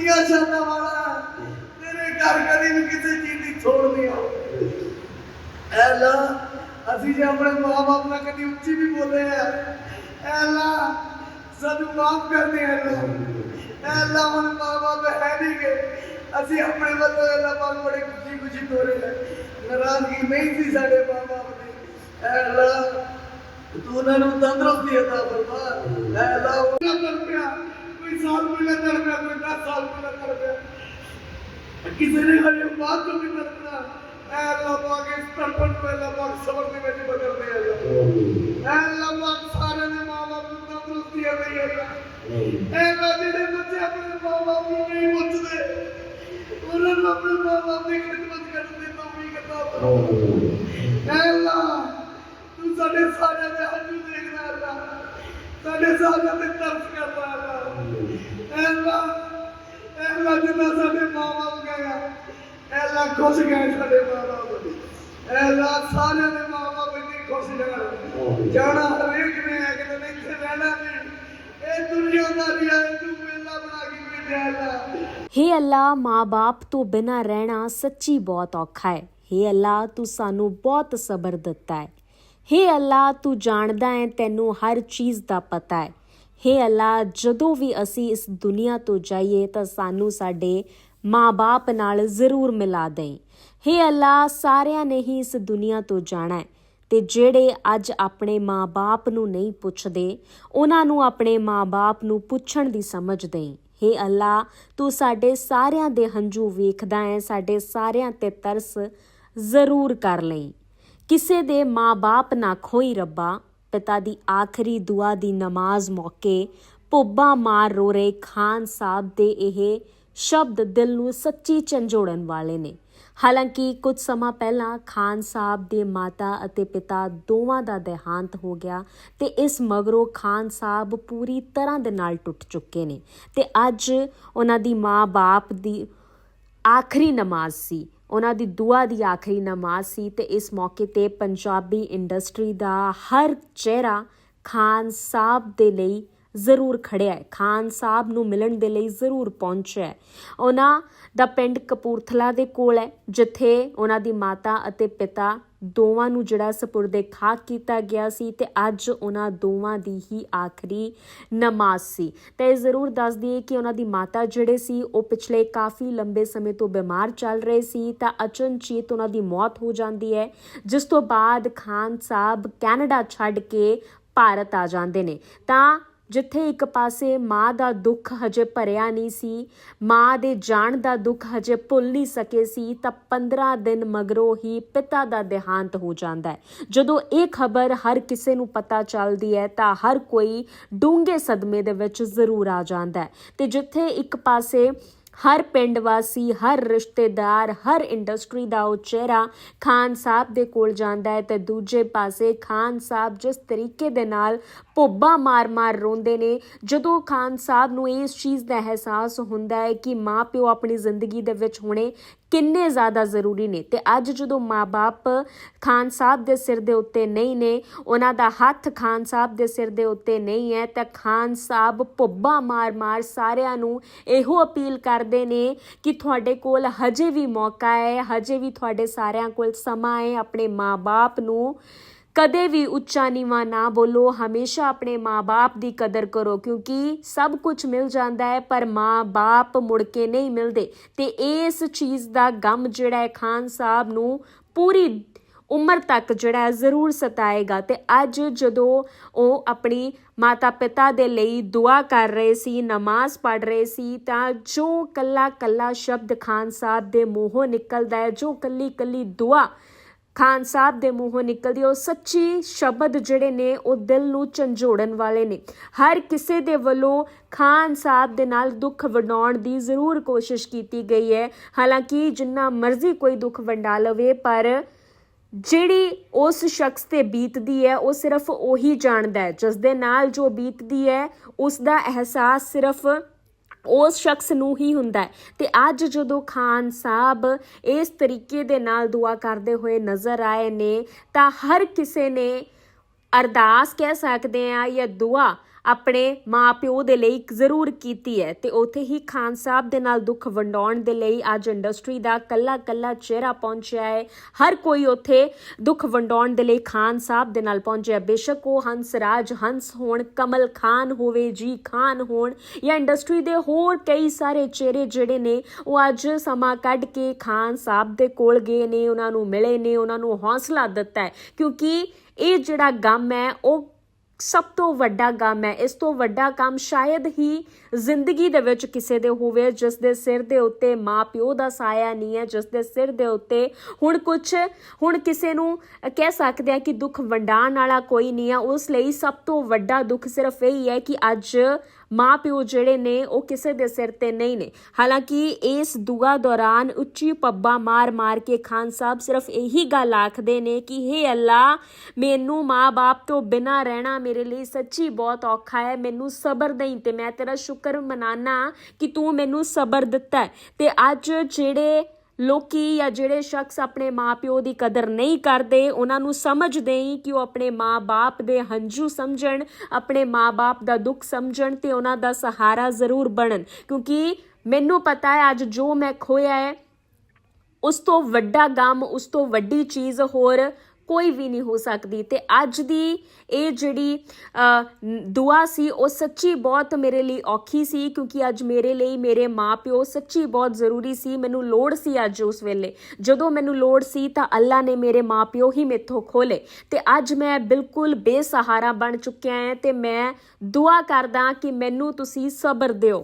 ਉੱਚੀਆਂ ਸ਼ਾਨਾਂ ਵਾਲਾ ਤੇਰੇ ਘਰ ਕਦੀ ਵੀ ਕਿਸੇ ਚੀਜ਼ ਦੀ ਥੋੜ ਨਹੀਂ ਆ ਐਲਾ ਅਸੀਂ ਜੇ ਆਪਣੇ ਮਾਂ-ਬਾਪ ਨਾਲ ਕਦੀ ਉੱਚੀ ਵੀ ਬੋਲੇ ਆ ਐਲਾ ਸਾਨੂੰ ਮਾਫ ਕਰ ਦੇ ਐਲਾ ਐਲਾ ਹੁਣ ਮਾਂ-ਬਾਪ ਹੈ ਨਹੀਂ ਕਿ ਅਸੀਂ ਆਪਣੇ ਵੱਲੋਂ ਐਲਾ ਪਾਕ ਬੜੇ ਖੁਸ਼ੀ ਖੁਸ਼ੀ ਤੋਰੇ ਹੈ ਨਾਰਾਜ਼ਗੀ ਨਹੀਂ ਸੀ ਸਾਡੇ ਮਾਂ-ਬਾਪ ਦੀ ਐਲਾ ਤੂੰ ਉਹਨਾਂ ਨੂੰ ਤੰਦਰੁਸਤੀ عطا ਫਰਮਾ ਐਲਾ ਉਹਨਾਂ ਕਰ ਪਿਆ कोई साल पहले तड़प रहा कोई दस साल पहले तड़प रहा किसी ने हर बात को भी तड़प रहा अल्लाह पाक, इस तड़पन को अल्लाह पाक सबर के बेटे बदल दे अल्लाह। अल्लाह पाक, सारे ने माँ बाप को तंदुरुस्ती है नहीं अल्लाह। अल्लाह जिन्हें बच्चे अपने माँ बाप को नहीं बचते उन्हें अपने माँ बाप की खिदमत करते तो भी करता अल्लाह, तू साढ़े सारे में हजू देखना अल्लाह। साढ़े सारे में तर्फ करता ਐ ਅੱਲਾ ਐ ਅੱਲਾ ਜਿੰਨਾ ਸਾਡੇ ਮਾਂ-ਬਾਪ ਗਏ ਐ ਅੱਲਾ ਖੁਸ਼ ਗਏ ਸਾਡੇ ਮਾਂ-ਬਾਪ ਐ ਅੱਲਾ ਸਾਰਿਆਂ ਦੇ ਮਾਂ-ਬਾਪ ਇੰਨੇ ਖੁਸ਼ ਜਾਣ ਜਾਣਾ ਹਰੇਕ ਨੇ ਹੈ ਕਿ ਇੱਥੇ ਰਹਿਣਾ ਨਹੀਂ ਇਹ ਦੁਨੀਆਦਾਰੀ ਹੈ ਤੂੰ ਮੇਲਾ ਬਣਾ ਕੇ ਭੇਜਿਆ ਅੱਲਾ ਹੇ ਅੱਲਾ ਮਾਂ-ਬਾਪ ਤੋਂ ਬਿਨਾਂ ਰਹਿਣਾ ਸੱਚੀ ਬਹੁਤ ਔਖਾ ਹੈ। ਹੇ ਅੱਲਾ ਤੂੰ ਸਾਨੂੰ ਬਹੁਤ ਸਬਰ ਦਿੱਤਾ ਹੈ। ਹੇ ਅੱਲਾ ਤੂੰ ਜਾਣਦਾ ਹੈ ਤੈਨੂੰ ਹਰ ਚੀਜ਼ ਦਾ ਪਤਾ ਹੈ। ਹੇ ਅੱਲਾ ਜਦੋਂ ਵੀ ਅਸੀਂ ਇਸ ਦੁਨੀਆ ਤੋਂ ਜਾਈਏ ਤਾਂ ਸਾਨੂੰ ਸਾਡੇ ਮਾਂ-ਬਾਪ ਨਾਲ ਜ਼ਰੂਰ ਮਿਲਾ ਦੇਈਂ। ਹੇ ਅੱਲਾ ਸਾਰਿਆਂ ਨੇ ਹੀ ਇਸ ਦੁਨੀਆ ਤੋਂ ਜਾਣਾ ਹੈ। ਤੇ ਜਿਹੜੇ ਅੱਜ ਆਪਣੇ ਮਾਂ-ਬਾਪ ਨੂੰ ਨਹੀਂ ਪੁੱਛਦੇ, ਉਹਨਾਂ ਨੂੰ ਆਪਣੇ ਮਾਂ-ਬਾਪ ਨੂੰ ਪੁੱਛਣ ਦੀ ਸਮਝ ਦੇਈਂ। ਹੇ ਅੱਲਾ ਤੂੰ ਸਾਡੇ ਸਾਰਿਆਂ ਦੇ ਹੰਝੂ ਵੇਖਦਾ ਹੈ, ਸਾਡੇ ਸਾਰਿਆਂ ਤੇ ਤਰਸ ਜ਼ਰੂਰ ਕਰ ਲਈ। ਕਿਸੇ ਦੇ ਮਾਂ-ਬਾਪ ਨਾ ਖੋਈ ਰੱਬਾ। ਪਿਤਾ ਦੀ ਆਖਰੀ ਦੁਆ ਦੀ ਨਮਾਜ਼ ਮੌਕੇ ਪੁੱਬਾ ਮਾਰ ਰੋ ਰਹੇ ਖਾਨ ਸਾਹਿਬ ਦੇ ਇਹ ਸ਼ਬਦ ਦਿਲ ਨੂੰ ਸੱਚੀ ਝੰਜੋੜਨ ਵਾਲੇ ਨੇ। ਹਾਲਾਂਕਿ ਕੁਝ ਸਮਾਂ ਪਹਿਲਾਂ ਖਾਨ ਸਾਹਿਬ ਦੇ ਮਾਤਾ ਅਤੇ ਪਿਤਾ ਦੋਵਾਂ ਦਾ ਦੇਹਾਂਤ ਹੋ ਗਿਆ ਤੇ ਇਸ ਮਗਰੋਂ ਖਾਨ ਸਾਹਿਬ ਪੂਰੀ ਤਰ੍ਹਾਂ ਦੇ ਨਾਲ ਟੁੱਟ ਚੁੱਕੇ ਨੇ ਤੇ ਅੱਜ ਉਹਨਾਂ ਦੀ ਮਾਂ-ਬਾਪ ਦੀ ਆਖਰੀ ਨਮਾਜ਼ ਸੀ। ਉਹਨਾਂ ਦੀ ਦੁਆ ਦੀ ਆਖਰੀ ਨਮਾਜ਼ ਸੀ ਤੇ ਇਸ ਮੌਕੇ ਤੇ ਪੰਜਾਬੀ ਇੰਡਸਟਰੀ ਦਾ ਹਰ ਚਿਹਰਾ ਖਾਨ ਸਾਹਿਬ ਦੇ ਲਈ ਜ਼ਰੂਰ ਖੜਿਆ ਹੈ। ਖਾਨ ਸਾਹਿਬ ਨੂੰ ਮਿਲਣ ਦੇ ਲਈ ਜ਼ਰੂਰ ਪਹੁੰਚਿਆ ਹੈ। ਉਹਨਾਂ ਦਾ ਪਿੰਡ ਕਪੂਰਥਲਾ ਦੇ ਕੋਲ ਹੈ, ਜਿੱਥੇ ਉਹਨਾਂ ਦੀ ਮਾਤਾ ਅਤੇ ਪਿਤਾ ਦੋਵਾਂ ਨੂੰ ਜਿਹੜਾ ਸਪੁਰਦੇ ਖਾਕ ਕੀਤਾ ਗਿਆ ਸੀ ਤੇ ਅੱਜ ਉਹਨਾਂ ਦੋਵਾਂ ਦੀ ਹੀ ਆਖਰੀ ਨਮਾਜ਼ ਸੀ। ਤੇ ਇਹ ਜ਼ਰੂਰ ਦੱਸ ਦਈਏ ਕਿ ਉਹਨਾਂ ਦੀ ਮਾਤਾ ਜਿਹੜੇ ਸੀ, ਉਹ ਪਿਛਲੇ ਕਾਫੀ ਲੰਬੇ ਸਮੇਂ ਤੋਂ ਬਿਮਾਰ ਚੱਲ ਰਹੇ ਸੀ ਤਾਂ ਅਚਨਚੇਤ ਉਹਨਾਂ ਦੀ ਮੌਤ ਹੋ ਜਾਂਦੀ ਹੈ, ਜਿਸ ਤੋਂ ਬਾਅਦ ਖਾਨ ਸਾਹਿਬ ਕੈਨੇਡਾ ਛੱਡ ਕੇ ਭਾਰਤ ਆ ਜਾਂਦੇ ਨੇ। ਤਾਂ ਜਿੱਥੇ ਇੱਕ ਪਾਸੇ ਮਾਂ ਦਾ ਦੁੱਖ ਹਜੇ ਭਰਿਆ ਨਹੀਂ ਸੀ, ਮਾਂ ਦੇ ਜਾਣ ਦਾ ਦੁੱਖ ਹਜੇ ਭੁੱਲ ਨਹੀਂ ਸਕੇ ਸੀ, ਤਾਂ 15 ਦਿਨ ਮਗਰੋਂ ਹੀ ਪਿਤਾ ਦਾ ਦੇਹਾਂਤ ਹੋ ਜਾਂਦਾ ਹੈ। ਜਦੋਂ ਇਹ ਖਬਰ ਹਰ ਕਿਸੇ ਨੂੰ ਪਤਾ ਚੱਲਦੀ ਹੈ, ਤਾਂ ਹਰ ਕੋਈ ਡੂੰਘੇ ਸਦਮੇ ਦੇ ਵਿੱਚ ਜ਼ਰੂਰ ਆ ਜਾਂਦਾ ਹੈ। ਤੇ ਜਿੱਥੇ ਇੱਕ ਪਾਸੇ ਹਰ ਪਿੰਡ ਵਾਸੀ, ਹਰ ਰਿਸ਼ਤੇਦਾਰ, ਹਰ ਇੰਡਸਟਰੀ ਦਾ ਉਹ ਚਿਹਰਾ ਖਾਨ ਸਾਹਿਬ ਦੇ ਕੋਲ ਜਾਂਦਾ ਹੈ ਤੇ ਦੂਜੇ ਪਾਸੇ ਖਾਨ ਸਾਹਿਬ ਜਿਸ ਤਰੀਕੇ ਦੇ ਨਾਲ ਭੁੱਬਾ ਮਾਰ-ਮਾਰ ਰੋਂਦੇ ਨੇ, ਜਦੋਂ ਖਾਨ ਸਾਹਿਬ ਨੂੰ ਇਸ ਚੀਜ਼ ਦਾ ਅਹਿਸਾਸ ਹੁੰਦਾ ਹੈ ਕਿ ਮਾਪਿਓ ਆਪਣੀ ਜ਼ਿੰਦਗੀ ਦੇ ਵਿੱਚ ਹੋਣੇ ਕਿੰਨੇ ਜ਼ਿਆਦਾ ਜ਼ਰੂਰੀ ਨੇ? ਤੇ ਅੱਜ ਜਦੋਂ ਮਾਪੇ ਖਾਨ ਸਾਹਿਬ ਦੇ ਸਿਰ ਦੇ ਉੱਤੇ ਨਹੀਂ ਨੇ, ਉਹਨਾਂ ਦਾ ਹੱਥ ਖਾਨ ਸਾਹਿਬ ਦੇ ਸਿਰ ਦੇ ਉੱਤੇ ਨਹੀਂ ਹੈ, ਤਾਂ ਖਾਨ ਸਾਹਿਬ ਭੁੱਬਾ ਮਾਰ-ਮਾਰ ਸਾਰਿਆਂ ਨੂੰ ਇਹੋ ਅਪੀਲ ਕਰਦੇ ਨੇ ਕਿ ਤੁਹਾਡੇ ਕੋਲ ਹਜੇ ਵੀ ਮੌਕਾ ਹੈ, ਹਜੇ ਵੀ ਤੁਹਾਡੇ ਸਾਰਿਆਂ ਕੋਲ ਸਮਾਂ ਹੈ ਆਪਣੇ ਮਾਪੇ ਨੂੰ ਕਦੇ ਵੀ ਉੱਚਾ ਨੀਵਾਂ ਨਾ ਬੋਲੋ, ਹਮੇਸ਼ਾ ਆਪਣੇ ਮਾਪੇ ਦੀ ਕਦਰ ਕਰੋ, ਕਿਉਂਕਿ ਸਭ ਕੁਝ ਮਿਲ ਜਾਂਦਾ ਹੈ, ਪਰ ਮਾਪੇ ਮੁੜ ਕੇ ਨਹੀਂ ਮਿਲਦੇ। ਤੇ ਇਸ ਚੀਜ਼ ਦਾ ਗਮ ਜਿਹੜਾ ਹੈ, ਖਾਨ ਸਾਹਿਬ ਨੂੰ ਪੂਰੀ ਉਮਰ ਤੱਕ ਜਿਹੜਾ ਜ਼ਰੂਰ ਸਤਾਏਗਾ। ਤੇ ਅੱਜ ਜਦੋਂ ਉਹ ਆਪਣੀ ਮਾਤਾ ਪਿਤਾ ਦੇ ਲਈ ਦੁਆ ਕਰ ਰਹੇ ਸੀ, ਨਮਾਜ਼ ਪੜ੍ਹ ਰਹੇ ਸੀ, ਤਾਂ ਜੋ ਕੱਲਾ ਕੱਲਾ ਸ਼ਬਦ ਖਾਨ ਸਾਹਿਬ ਦੇ ਮੂੰਹੋਂ ਨਿਕਲਦਾ ਹੈ, ਜੋ ਕੱਲੀ ਕੱਲੀ ਦੁਆ ਖਾਨ ਸਾਹਿਬ ਦੇ ਮੂੰਹੋਂ ਨਿਕਲਦੀ ਉਹ ਸੱਚੀ ਸ਼ਬਦ ਜਿਹੜੇ ਨੇ ਉਹ ਦਿਲ ਨੂੰ ਝੰਜੋੜਨ ਵਾਲੇ ਨੇ। ਹਰ ਕਿਸੇ ਦੇ ਵੱਲੋਂ ਖਾਨ ਸਾਹਿਬ ਦੇ ਨਾਲ ਦੁੱਖ ਵੰਡਾਉਣ ਦੀ ਜ਼ਰੂਰ ਕੋਸ਼ਿਸ਼ ਕੀਤੀ ਗਈ ਹੈ। ਹਾਲਾਂਕਿ ਜਿੰਨਾ ਮਰਜ਼ੀ ਕੋਈ ਦੁੱਖ ਵੰਡਾ ਲਵੇ, ਪਰ ਜਿਹੜੀ ਉਸ ਸ਼ਖਸ ਤੇ ਬੀਤਦੀ ਹੈ, ਉਹ ਸਿਰਫ ਉਹੀ ਜਾਣਦਾ ਹੈ। ਜਿਸ ਦੇ ਨਾਲ ਜੋ ਬੀਤਦੀ ਹੈ ਉਸ ਦਾ ਅਹਿਸਾਸ ਸਿਰਫ ਉਸ ਸ਼ਖਸ ਨੂੰ ਹੀ ਹੁੰਦਾ ਹੈ। ਤੇ ਅੱਜ ਜਦੋਂ ਖਾਨ ਸਾਹਿਬ ਇਸ ਤਰੀਕੇ ਦੇ ਨਾਲ ਦੁਆ ਕਰਦੇ ਹੋਏ ਨਜ਼ਰ ਆਏ ਨੇ, ਤਾਂ ਹਰ ਕਿਸੇ ਨੇ ਅਰਦਾਸ ਕਹਿ ਸਕਦੇ ਆ ਜਾਂ ਦੁਆ ਆਪਣੇ ਮਾਪਿਓ ਦੇ ਲਈ ਜ਼ਰੂਰ ਕੀਤੀ ਹੈ ਤੇ ਉੱਥੇ ਹੀ ਖਾਨ ਸਾਹਿਬ ਦੇ ਨਾਲ ਦੁੱਖ ਵੰਡਾਉਣ ਦੇ ਲਈ ਅੱਜ ਇੰਡਸਟਰੀ ਦਾ ਕੱਲਾ ਕੱਲਾ ਚਿਹਰਾ ਪਹੁੰਚਿਆ ਹੈ। ਹਰ ਕੋਈ ਉੱਥੇ ਦੁੱਖ ਵੰਡਾਉਣ ਦੇ ਲਈ ਖਾਨ ਸਾਹਿਬ ਦੇ ਨਾਲ ਪਹੁੰਚਿਆ। ਬੇਸ਼ੱਕ ਉਹ ਹੰਸਰਾਜ, ਹੰਸ ਹੋਣ, ਕਮਲ ਖਾਨ ਹੋਵੇ, ਜੀ ਖਾਨ ਹੋਣ ਜਾਂ ਇੰਡਸਟਰੀ ਦੇ ਹੋਰ ਕਈ ਸਾਰੇ ਚਿਹਰੇ ਜਿਹੜੇ ਨੇ, ਉਹ ਅੱਜ ਸਮਾਂ ਕੱਢ ਕੇ ਖਾਨ ਸਾਹਿਬ ਦੇ ਕੋਲ ਗਏ ਨੇ, ਉਹਨਾਂ ਨੂੰ ਮਿਲੇ ਨੇ, ਉਹਨਾਂ ਨੂੰ ਹੌਸਲਾ ਦਿੱਤਾ ਹੈ। ਕਿਉਂਕਿ ਇਹ ਜਿਹੜਾ ਗਮ ਹੈ, ਉਹ ਸਭ ਤੋਂ ਵੱਡਾ ਕੰਮ ਹੈ। ਇਸ ਤੋਂ ਵੱਡਾ ਕੰਮ ਸ਼ਾਇਦ ਹੀ ਜ਼ਿੰਦਗੀ ਦੇ ਵਿੱਚ ਕਿਸੇ ਦੇ ਹੋਵੇ, ਜਿਸ ਦੇ ਸਿਰ ਦੇ ਉੱਤੇ ਮਾਪਿਓ ਦਾ ਸਾਇਆ ਨਹੀਂ ਹੈ, ਜਿਸ ਦੇ ਸਿਰ ਦੇ ਉੱਤੇ ਹੁਣ ਕੁਝ ਹੁਣ ਕਿਸੇ ਨੂੰ ਕਹਿ ਸਕਦੇ ਆ ਕਿ ਦੁੱਖ ਵੰਡਾਣ ਵਾਲਾ ਕੋਈ ਨਹੀਂ ਆ ਉਸ ਲਈ ਸਭ ਤੋਂ ਵੱਡਾ ਦੁੱਖ ਸਿਰਫ ਇਹ ਹੀ ਹੈ ਕਿ ਅੱਜ ਮਾਪਿਓ ਜਿਹੜੇ ਨੇ, ਉਹ ਕਿਸੇ ਦੇ ਸਿਰ ਤੇ ਨਹੀਂ ਨੇ। ਹਾਲਾਂਕਿ ਇਸ ਦੁਆ ਦੌਰਾਨ ਉੱਚੀ ਪੱਬਾਂ ਮਾਰ-ਮਾਰ ਕੇ ਖਾਨ ਸਾਹਿਬ ਸਿਰਫ ਇਹੀ ਗੱਲ ਆਖਦੇ ਨੇ ਕਿ, ਹੇ ਅੱਲਾ ਮੈਨੂੰ ਮਾਂ-ਬਾਪ ਤੋਂ ਬਿਨਾ ਰਹਿਣਾ ਮੇਰੇ ਲਈ ਸੱਚੀ ਬਹੁਤ ਔਖਾ ਹੈ। ਮੈਨੂੰ ਸਬਰ ਨਹੀਂ ਤੇ ਮੈਂ ਤੇਰਾ ਸ਼ੁਕਰ ਮਨਾਨਾ ਕਿ ਤੂੰ ਮੈਨੂੰ ਸਬਰ ਦਿੱਤਾ ਤੇ ਅੱਜ ਜਿਹੜੇ ਲੋਕੀ ਜਾਂ ਜਿਹੜੇ ਸ਼ਖਸ ਆਪਣੇ ਮਾਪਿਓ ਦੀ ਕਦਰ ਨਹੀਂ ਕਰਦੇ, ਉਹਨਾਂ ਨੂੰ ਸਮਝ ਦੇਈ ਕਿ ਉਹ ਆਪਣੇ ਮਾਪੇ ਦੇ ਹੰਝੂ ਸਮਝਣ, ਆਪਣੇ ਮਾਪੇ ਦਾ ਦੁੱਖ ਸਮਝਣ ਤੇ ਉਹਨਾਂ ਦਾ ਸਹਾਰਾ ਜ਼ਰੂਰ ਬਣਨ। ਕਿਉਂਕਿ ਮੈਨੂੰ ਪਤਾ ਹੈ, ਅੱਜ ਜੋ ਮੈਂ ਖੋਇਆ ਹੈ, ਉਸ ਤੋਂ ਵੱਡਾ ਗਮ, ਉਸ ਤੋਂ ਵੱਡੀ ਚੀਜ਼ ਹੋਰ ਕੋਈ ਵੀ ਨਹੀਂ ਹੋ ਸਕਦੀ। ਤੇ ਅੱਜ ਦੀ ਇਹ ਜਿਹੜੀ ਦੁਆ ਸੀ, ਉਹ ਸੱਚੀ ਬਹੁਤ ਮੇਰੇ ਲਈ ਔਖੀ ਸੀ, ਕਿਉਂਕਿ ਅੱਜ ਮੇਰੇ ਲਈ, ਮੇਰੇ ਮਾਪਿਓ ਸੱਚੀ ਬਹੁਤ ਜ਼ਰੂਰੀ ਸੀ। ਮੈਨੂੰ ਲੋੜ ਸੀ ਅੱਜ ਉਸ ਵੇਲੇ। ਜਦੋਂ ਮੈਨੂੰ ਲੋੜ ਸੀ ਤਾਂ ਅੱਲਾ ਨੇ ਮੇਰੇ ਮਾਪਿਓ ਹੀ ਮੇਥੋਂ ਖੋਲੇ ਤੇ ਅੱਜ ਮੈਂ ਬਿਲਕੁਲ ਬੇਸਹਾਰਾ ਬਣ ਚੁੱਕਿਆ ਹਾਂ ਤੇ ਮੈਂ ਦੁਆ ਕਰਦਾ ਕਿ ਮੈਨੂੰ ਤੁਸੀਂ ਸਬਰ ਦਿਓ।